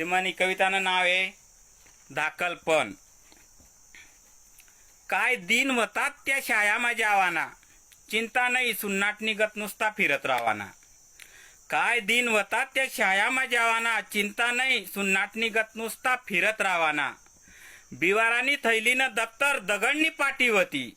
ते म्हणे कवितानं नाव आहे धाकलपण काय दिन वतात त्या शाया माझ्या आवाना चिंता नाही सुन्नाट निघत नुसता फिरत रावाना. काय दिन वतात त्या शाया माझ्या आवाना चिंता नाही सुन्नाट निघत नुसता फिरत रावाना. बिवारानी थैलीनं दप्तर दगडनी पाठीवती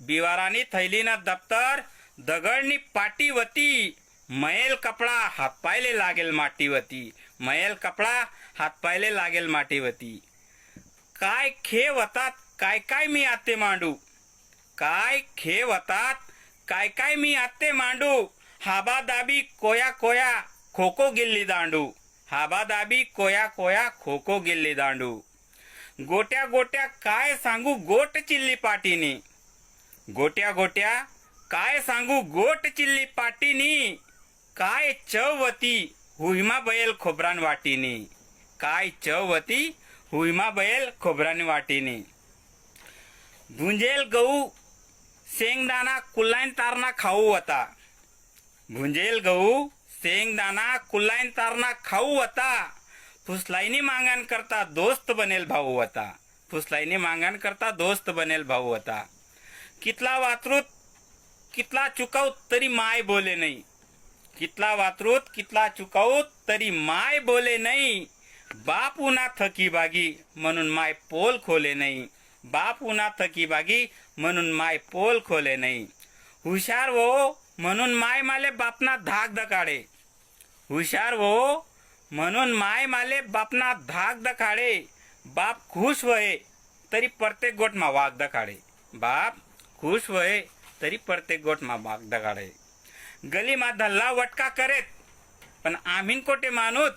बिवारानी थैलीनं दप्तर दगडनी पाठीवती मैल कपडा हापायले लागेल माटीवती मैल कपडा हातपायले लागेल माटीवती काय खे होतात काय काय मी आते मांडू? काय खे वतात काय काय मी आते मांडू? हाबा दाबी कोया कोया खो खो गिल्ली दांडू. हाबा दाबी कोया कोया खो खो गिल्ली दांडू. गोट्या गोट्या काय सांगू गोट चिल्ली पाटीनी? गोट्या गोट्या काय सांगू गोट चिल्ली पाटीनी? काय चवती हुईमा बैल खोबरान वाटीनी काय चवती हुईमा बैल खोबरान वाटीनी भुंजेल गहू शेंगदाणा कुल्लाईन तारणा खाऊ होता भुंजेल गहू शेंगदाणा कुल्लाईन तारणा खाऊ होता फुसलाईनी मांगण करता दोस्त बनेल भाऊ होता फुसलाईनी मांगण करता दोस्त बनेल भाऊ होता कितला वातरूत कितला चुकाऊत तरी माय बोले नाही कितला वातरूत कितला चुकाऊत तरी माय बोले नाही. बाप उन्हा थकी बागी म्हणून माय पोल खोले नाही. बाप उन्हा थकी बागी म्हणून माय पोल खोले नाही. हुशार वो म्हणून माय माले बापना धाक दकाडे हुशार वो म्हणून माय माले बापना धाक दकाडे बाप खुश वये तरी प्रत्येक गोटमा वाघ दकाडे बाप खुश वये तरी प्रत्येक गोटमा वाघ दकाडे गलीमा दल्ला वटका करेत. पण आम्हीन कोटे मानूत?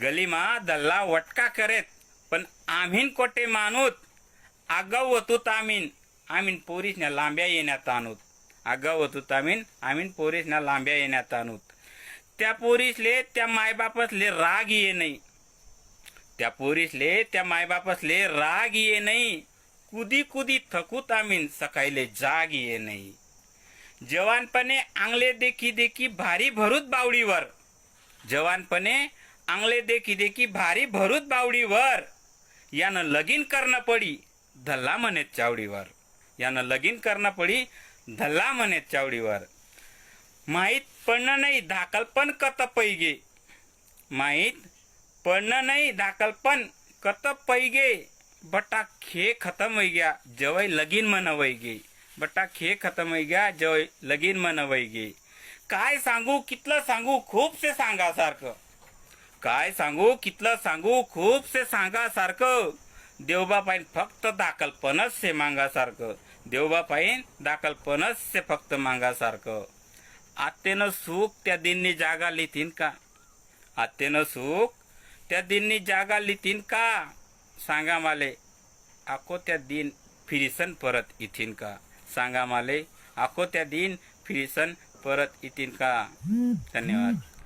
गलीमा दल्ला वटका करेत. पण आम्हीन कोटे मानूत? आगाऊ होतो तामीन आमीन पोरीसना लांब्या येण्यात आणूत. आगाऊ वतूत तामीन आमीन पोरीसना लांब्या येण्यात आणूत. त्या पोरीसले त्या मायबापसले राग ये नाही त्या पोरीसले त्या मायबापसले राग ये नाही कुदी कुदी थकूत आम्हीन सकाळीले जाग ये नाही जवानपणे आंगले देखी देखी भारी भरूत बावडीवर. जवानपणे आंगले देखी देखी भारी भरूत बावडीवर. यानं लगीन करणं पडी धल्ला म्हणेत चावडीवर. यानं लगीन करणं पडी धल्ला म्हणेत चावडीवर. माहीत पडणं नाही धाकलपण कत पैगे. माहीत पडणं नाही धाकलपण कत पैगे. बटा खे खतम होई गया जवय लगीन म्हण वै गे बटा खे खतम होई गया जवय लगीन मन वै गे काय सांगू, कितलं सांगू खूपसे सांगासारखं काय सांगू, कितलं सांगू खूपसे सांगासारखं देवबा पाहिन फक्त दाखलपणच से मागासारखं देवबा पाहिन दाखलपणच से फक्त मागासारखं आत्तेनं सुख त्या दिननी जागा लिथीन का? आत्तेनं सुख त्या दिननी जागा लिथीन का? सांगा माले आको त्या दिन फिरिसन परत इथीन का? सांगा माले. आखो त्या दिन फिरिसन परत येतील का? धन्यवाद.